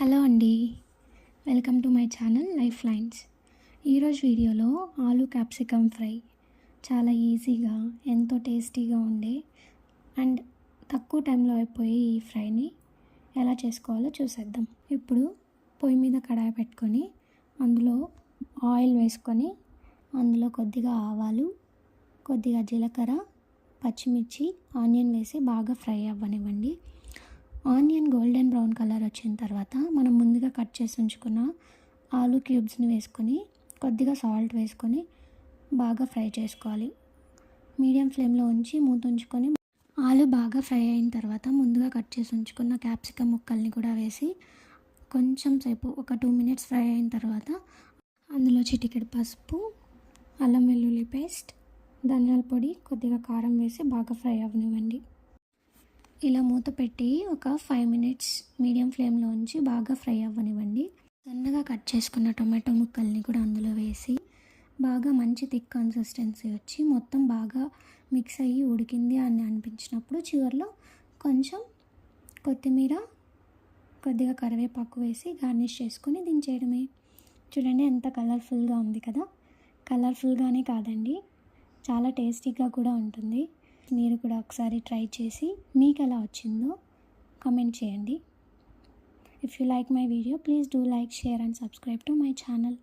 Hello అండి. Welcome to my channel Life Lines. ఈరోజు వీడియోలో ఆలు క్యాప్సికమ్ ఫ్రై. చాలా ఈజీగా ఎంతో టేస్టీగా ఉండే అండ్ తక్కువ టైంలో అయిపోయే ఈ ఫ్రైని ఎలా చేసుకోవాలో చూసేద్దాం. ఇప్పుడు పొయ్యి మీద కడాయి పెట్టుకొని అందులో ఆయిల్ వేసుకొని అందులో కొద్దిగా ఆవాలు కొద్దిగా జీలకర్ర పచ్చిమిర్చి ఆనియన్ వేసి బాగా ఫ్రై అవ్వనివ్వండి. ఆనియన్ గోల్డెన్ బ్రౌన్ కలర్ వచ్చిన తర్వాత మనం ముందుగా కట్ చేసి ఉంచుకున్న ఆలు క్యూబ్స్ని వేసుకొని కొద్దిగా సాల్ట్ వేసుకొని బాగా ఫ్రై చేసుకోవాలి. మీడియం ఫ్లేమ్లో ఉంచి మూత ఉంచుకొని ఆలు బాగా ఫ్రై అయిన తర్వాత ముందుగా కట్ చేసి ఉంచుకున్న క్యాప్సికమ్ ముక్కల్ని కూడా వేసి కొంచెం సేపు ఒక టూ మినిట్స్ ఫ్రై అయిన తర్వాత అందులో చిటికెడు పసుపు అల్లం వెల్లుల్లి పేస్ట్ ధనియాల పొడి కొద్దిగా కారం వేసి బాగా ఫ్రై అవ్వనివ్వండి. ఇలా మూత పెట్టి ఒక ఫైవ్ మినిట్స్ మీడియం ఫ్లేమ్లో ఉంచి బాగా ఫ్రై అవ్వనివ్వండి. సన్నగా కట్ చేసుకున్న టొమాటో ముక్కల్ని కూడా అందులో వేసి బాగా మంచి థిక్ కన్సిస్టెన్సీ వచ్చి మొత్తం బాగా మిక్స్ అయ్యి ఉడికింది అని అనిపించినప్పుడు చివరిలో కొంచెం కొత్తిమీర కొద్దిగా కరివేపాకు వేసి గార్నిష్ చేసుకొని దించేయడమే. చూడండి ఎంత కలర్ఫుల్గా ఉంది కదా. కలర్ఫుల్గానే కాదండి. చాలా టేస్టీగా కూడా ఉంటుంది. మీరు కూడా ఒకసారి ట్రై చేసి మీకు ఎలా వచ్చిందో కమెంట్ చేయండి. If you like my video please do like share and subscribe to my channel